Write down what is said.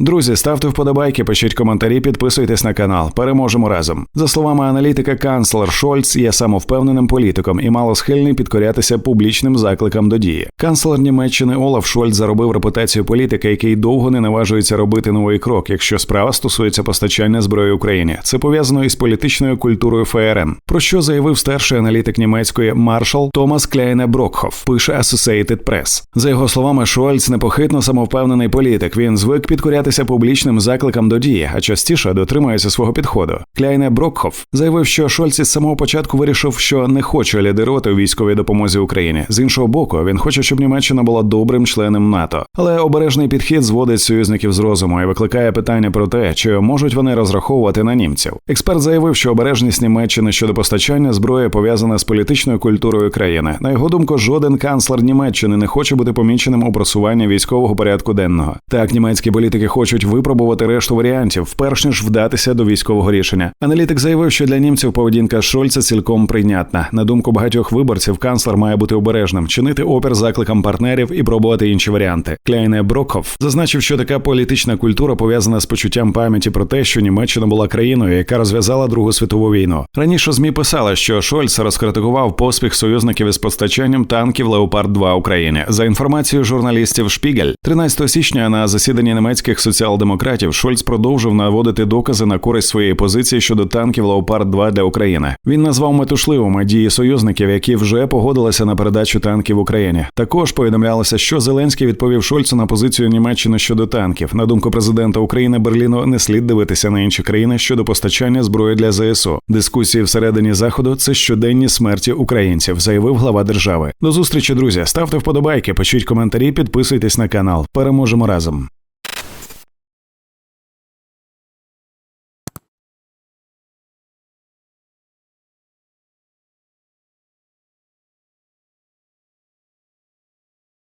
Друзі, ставте вподобайки, пишіть коментарі, підписуйтесь на канал. Переможемо разом. За словами аналітика, канцлер Шольц є самовпевненим політиком і мало схильний підкорятися публічним закликам до дії. Канцлер Німеччини Олаф Шольц заробив репутацію політика, який довго не наважується робити новий крок, якщо справа стосується постачання зброї Україні. Це пов'язано із політичною культурою ФРН. Про що заявив старший аналітик німецької маршал Томас Кляйне Брокхоф, пише Associated Press. За його словами, Шольц непохитно самовпевнений політик. Він звик підкорятися публічним закликам до дії, а частіше дотримується свого підходу. Кляйне Брокхоф заявив, що Шольц із самого початку вирішив, що не хоче лідерувати у військовій допомозі Україні. З іншого боку, він хоче, щоб Німеччина була добрим членом НАТО. Але обережний підхід зводить союзників з розуму і викликає питання про те, чи можуть вони розраховувати на німців. Експерт заявив, що обережність Німеччини щодо постачання зброї пов'язана з політичною культурою країни. На його думку, жоден канцлер Німеччини не хоче бути поміченим у просуванні військового порядку денного. Так, німецькі політики хочуть випробувати решту варіантів, перш ніж вдатися до військового рішення. Аналітик заявив, що для німців поведінка Шольца цілком прийнятна. На думку багатьох виборців, канцлер має бути обережним, чинити опір закликам партнерів і пробувати інші варіанти. Кляйне Брокхоф зазначив, що така політична культура пов'язана з почуттям пам'яті про те, що Німеччина була країною, яка розв'язала Другу світову війну. Раніше змі писали, що Шольц розкритикував поспіх союзників із постачанням танків Леопард 2 Україні. За інформацією журналістів Шпігель, 13 січня на засіданні німецьких соціал-демократів Шольц продовжив наводити докази на користь своєї позиції щодо танків Леопард 2 для України. Він назвав метушливими дії союзників, які вже погодилися на передачу танків Україні. Також повідомлялося, що Зеленський відповів Шольцу на позицію Німеччини щодо танків. На думку президента України Берліну не слід дивитися на інші країни щодо постачання зброї для ЗСУ. Дискусії всередині заходу це щоденні смерті українців, заявив глава держави. До зустрічі, друзі. Ставте вподобайки, пишіть коментарі, підписуйтесь на канал. Переможемо разом.